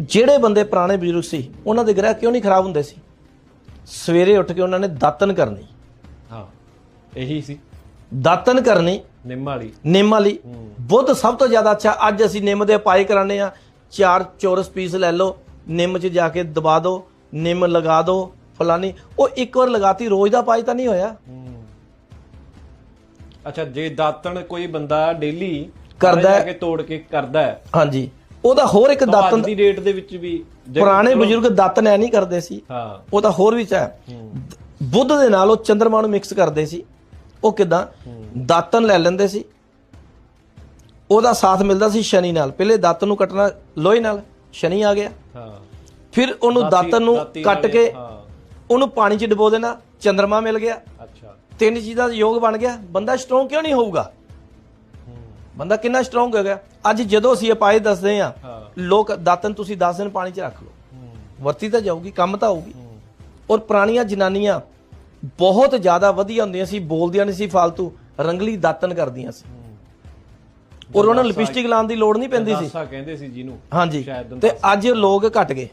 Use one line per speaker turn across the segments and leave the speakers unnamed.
ਜਿਹੜੇ ਬੰਦੇ ਪੁਰਾਣੇ ਬਜ਼ੁਰਗ ਸੀ ਉਹਨਾਂ ਦੇ ਗ੍ਰਹਿ ਕਿਉਂ ਨਹੀਂ ਖਰਾਬ ਹੁੰਦੇ ਸੀ? ਸਵੇਰੇ ਉੱਠ ਕੇ ਉਹਨਾਂ ਨੇ ਦਾਤਨ ਕਰਨੀ।
ਹਾਂ ਇਹੀ ਸੀ।
ਦਾਤਨ ਕਰਨੀ
ਨਿੰਮ ਵਾਲੀ।
ਨਿੰਮ ਵਾਲੀ। ਬੁੱਧ ਸਭ ਤੋਂ ਜ਼ਿਆਦਾ ਅੱਛਾ ਅੱਜ ਅਸੀਂ ਨਿੰਮ ਦੇ ਉਪਾਏ ਕਰਾਣੇ ਆ ਚਾਰ ਚੌਰਸ ਪੀਸ ਲੈ ਲਓ ਨਿੰਮ 'ਚ ਜਾ ਕੇ ਦਬਾ ਦਿਓ ਨਿੰਮ ਲਗਾ ਦਿਓ ਫਲਾਨੀ। ਉਹ ਇੱਕ ਵਾਰ ਲਗਾਤੀ ਰੋਜ਼ ਦਾ ਉਪਾਏ ਤਾਂ ਨਹੀਂ ਹੋਇਆ।
ਅੱਛਾ ਜੇ ਦਾਤਣ ਕੋਈ ਬੰਦਾ ਡੇਲੀ
ਕਰਦਾ ਹੈ।
ਕੇ ਤੋੜ ਕੇ ਕਰਦਾ ਹੈ
ਹਾਂਜੀ। ਉਹਦਾ ਹੋਰ ਇੱਕ ਦਾਤਨ
ਦੀ ਡੇਟ ਦੇ ਵਿੱਚ ਵੀ
ਪੁਰਾਣੇ ਬਜ਼ੁਰਗ ਦਾਤਨ ਐ ਨਹੀਂ ਕਰਦੇ ਸੀ।
ਹਾਂ।
ਉਹਦਾ ਹੋਰ ਵੀ ਹੈ। ਬੁੱਧ ਦੇ ਨਾਲ ਉਹ ਚੰਦਰਮਾ ਨੂੰ ਮਿਕਸ ਕਰਦੇ ਸੀ। ਉਹ ਕਿਦਾਂ? ਦਾਤਨ ਲੈ ਲੈਂਦੇ ਸੀ। ਉਹਦਾ ਸਾਥ ਮਿਲਦਾ ਸੀ ਸ਼ਨੀ ਨਾਲ। ਪਹਿਲੇ ਦਾਤਨ ਨੂੰ ਕੱਟਣਾ ਲੋਹੇ ਨਾਲ। ਸ਼ਨੀ ਆ ਗਿਆ।
ਹਾਂ।
ਫਿਰ ਉਹਨੂੰ
ਦਾਤੀ-
ਦਾਤਨ ਨੂੰ
ਦਾਤੀ
ਕੱਟ ਕੇ ਉਹਨੂੰ ਪਾਣੀ 'ਚ ਡੁਬੋ ਦੇਣਾ। ਚੰਦਰਮਾ ਮਿਲ ਗਿਆ।
ਅੱਛਾ।
ਤਿੰਨ ਚੀਜ਼ਾਂ ਦਾ ਯੋਗ ਬਣ ਗਿਆ। ਬੰਦਾ ਸਟਰੋਂਗ ਕਿਉਂ ਨਹੀਂ ਹੋਊਗਾ? ਬੰਦਾ ਕਿੰਨਾ ਸਟਰੋਂਗ ਹੋ ਗਿਆ ਅੱਜ ਜਦੋਂ ਅਸੀਂ ਉਪਾਏ ਦੱਸਦੇ ਆ ਲੋਕ ਦਾਤਨ ਤੁਸੀਂ 10 ਦਿਨ ਪਾਣੀ 'ਚ ਰੱਖ ਲਓ। ਵਰਤੀ ਤਾਂ ਜਾਊਗੀ ਕੰਮ ਤਾਂ ਆਊਗੀ। ਔਰ ਪੁਰਾਣੀਆਂ ਜਨਾਨੀਆਂ ਬਹੁਤ ਜ਼ਿਆਦਾ ਵਧੀਆ ਹੁੰਦੀਆਂ ਸੀ ਬੋਲਦੀਆਂ ਨਹੀਂ ਸੀ ਫालतू ਰੰਗਲੀ ਦਾਤਨ ਕਰਦੀਆਂ ਸੀ। ਔਰ ਉਹਨਾਂ ਨੂੰ ਲਿਪਸਟਿਕ ਲਾਉਣ ਦੀ ਲੋੜ ਨਹੀਂ ਪੈਂਦੀ ਸੀ।
ਦਾਸਾ ਕਹਿੰਦੇ ਸੀ ਜਿਹਨੂੰ।
ਹਾਂਜੀ। ਤੇ ਅੱਜ ਲੋਕ ਘਟ ਗਏ।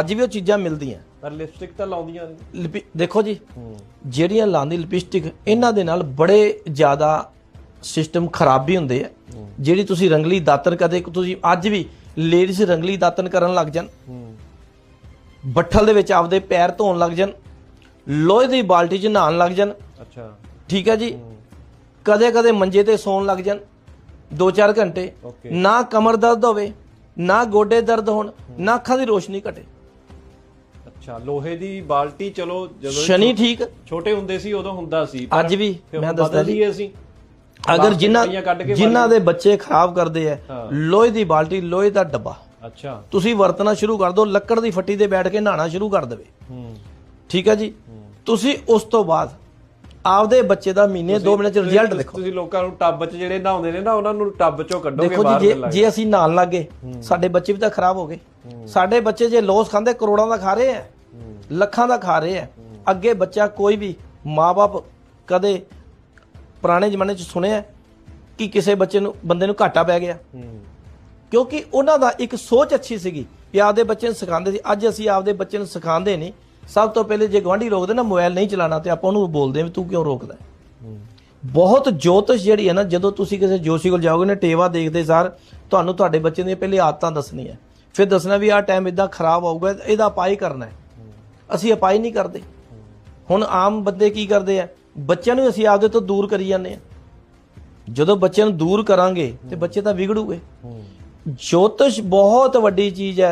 ਅੱਜ ਵੀ ਉਹ ਚੀਜ਼ਾਂ ਮਿਲਦੀਆਂ।
ਪਰ ਲਿਪਸਟਿਕ ਤਾਂ ਲਾਉਂਦੀਆਂ
ਦੇਖੋ ਜੀ ਜਿਹੜੀਆਂ ਲਾਉਂਦੀ ਲਿਪਸਟਿਕ ਇਹਨਾਂ ਦੇ ਨਾਲ ਬੜੇ ਜ਼ਿਆਦਾ ਸਿਸਟਮ ਖਰਾਬ ਵੀ ਹੁੰਦੇ ਆ। ਜਿਹੜੀ ਤੁਸੀਂ ਰੰਗਲੀ ਦਾਤਨ ਕਦੇ ਤੁਸੀਂ ਅੱਜ ਵੀ ਲੇਡੀਜ਼ ਰੰਗਲੀ ਦਾਤਨ ਕਰਨ ਲੱਗ ਜਾਣ। ਬੱਠਲ ਦੇ ਵਿੱਚ ਆਪਦੇ ਪੈਰ ਧੋਣ ਲੱਗ ਜਾਣ। ਲੋਹੇ ਦੀ ਬਾਲਟੀ 'ਚ ਨਹਾਉਣ ਲੱਗ ਜਾਣ।
ਅੱਛਾ।
ਠੀਕ ਹੈ ਜੀ? ਕਦੇ ਕਦੇ ਮੰਜੇ ਤੇ ਸੌਣ ਲੱਗ ਜਾਣ। 2-4 ਘੰਟੇ। ਨਾ ਕਮਰ ਦਰਦ ਹੋਵੇ ਨਾ ਗੋਡੇ ਦਰਦ ਹੋਣ ਨਾ ਅੱਖਾਂ ਦੀ ਰੋਸ਼ਨੀ ਘਟੇ।
ਅੱਛਾ ਲੋਹੇ ਦੀ ਬਾਲਟੀ ਚਲੋ ਜਦੋਂ
ਸ਼ਨੀ ਠੀਕ।
ਛੋਟੇ ਹੁੰਦੇ ਸੀ ਉਦੋਂ ਹੁੰਦਾ ਸੀ
ਅੱਜ ਵੀ ਮੈਂ ਦੱਸਦਾ ਜੀ।
ਜੀ ਅਸੀਂ।
ਅਗਰ ਜਿਨ੍ਹਾਂ ਜਿਨ੍ਹਾਂ ਦੇ ਬੱਚੇ ਖਰਾਬ ਕਰਦੇ ਆ। ਲੋਹੇ ਦੀ ਬਾਲਟੀ ਲੋਹੇ ਦਾ ਡੱਬਾ।
ਅੱਛਾ।
ਤੁਸੀਂ ਵਰਤਣਾ ਸ਼ੁਰੂ ਕਰ ਦਿਓ ਲੱਕੜ ਦੀ ਫੱਟੀ ਤੇ ਬੈਠ ਕੇ ਨਹਾਣਾ ਸ਼ੁਰੂ ਕਰ ਦੇਵੇ।
ਹੂੰ।
ਠੀਕ ਹੈ ਜੀ? ਤੁਸੀਂ ਉਸ ਤੋਂ ਬਾਅਦ ਆਪਦੇ ਬੱਚੇ ਦਾ ਮਹੀਨੇ 2 ਮਹੀਨੇ ਚ ਰਿਜ਼ਲਟ ਦੇਖੋ।
ਤੁਸੀਂ ਲੋਕਾਂ ਨੂੰ ਟੱਬ 'ਚ ਜਿਹੜੇ ਨਹਾਉਂਦੇ ਨੇ ਨਾ ਉਹਨਾਂ ਨੂੰ ਟੱਬ 'ਚੋਂ ਕੱਢੋਗੇ
ਦੇਖੋ
ਬਾਹਰ
ਜੀ ਜੇ ਅਸੀਂ ਨਹਾਉਣ ਲੱਗੇ ਸਾਡੇ ਬੱਚੇ ਵੀ ਤਾਂ ਖਰਾਬ ਹੋ ਗਏ। ਸਾਡੇ ਬੱਚੇ ਜੇ ਲੋਸ ਖਾਂਦੇ ਕਰੋੜਾਂ ਦਾ ਖਾ ਰਹੇ ਆ। ਲੱਖਾਂ ਦਾ ਖਾ ਰਹੇ ਆ। ਅੱਗੇ ਬੱਚਾ ਕੋਈ ਵੀ ਮਾਪੇ ਕਦੇ ਪੁਰਾਣੇ ਜ਼ਮਾਨੇ 'ਚ ਸੁਣਿਆ ਕਿ ਕਿਸੇ ਬੱਚੇ ਨੂੰ ਬੰਦੇ ਨੂੰ ਘਾਟਾ ਪੈ ਗਿਆ। ਕਿਉਂਕਿ ਉਹਨਾਂ ਦਾ ਇੱਕ ਸੋਚ ਅੱਛੀ ਸੀਗੀ ਕਿ ਆਪਦੇ ਬੱਚੇ ਨੂੰ ਸਿਖਾਉਂਦੇ ਸੀ। ਅੱਜ ਅਸੀਂ ਆਪਦੇ ਬੱਚੇ ਨੂੰ ਸਿਖਾਉਂਦੇ ਨਹੀਂ। ਸਭ ਤੋਂ ਪਹਿਲੇ ਜੇ ਗਵਾਂਢੀ ਰੋਕਦੇ ਨਾ ਮੋਬਾਈਲ ਨਹੀਂ ਚਲਾਉਣਾ ਤੇ ਆਪਾਂ ਉਹਨੂੰ ਬੋਲਦੇ ਵੀ ਤੂੰ ਕਿਉਂ ਰੋਕਦਾ ਬਹੁਤ ਜੋਤਿਸ਼ ਜਿਹੜੀ ਹੈ ਨਾ ਜਦੋਂ ਤੁਸੀਂ ਕਿਸੇ ਜੋਸ਼ੀ ਕੋਲ ਜਾਓਗੇ ਨਾ ਟੇਵਾ ਦੇਖਦੇ ਸਾਰ ਤੁਹਾਨੂੰ ਤੁਹਾਡੇ ਬੱਚੇ ਦੀਆਂ ਪਹਿਲੇ ਆਦਤਾਂ ਦੱਸਣੀਆਂ ਫਿਰ ਦੱਸਣਾ ਵੀ ਆਹ ਟਾਈਮ ਇਦਾਂ ਖਰਾਬ ਆਊਗਾ ਇਹਦਾ ਉਪਾਅ ਕਰਨਾ ਹੈ। ਅਸੀਂ ਉਪਾਅ ਨਹੀਂ ਕਰਦੇ। ਹੁਣ ਆਮ ਬੰਦੇ ਕੀ ਕਰਦੇ ਆ ਬੱਚਿਆਂ ਨੂੰ ਅਸੀਂ ਆਪਦੇ ਤੋਂ ਦੂਰ ਕਰੀ ਜਾਂਦੇ ਆ ਜਦੋਂ ਬੱਚਿਆਂ ਨੂੰ ਦੂਰ ਕਰਾਂਗੇ ਤੇ ਬੱਚੇ ਤਾਂ ਵਿਗੜੂਗੇ। ਜੋਤਿਸ਼ ਬਹੁਤ ਵੱਡੀ ਚੀਜ਼ ਹੈ।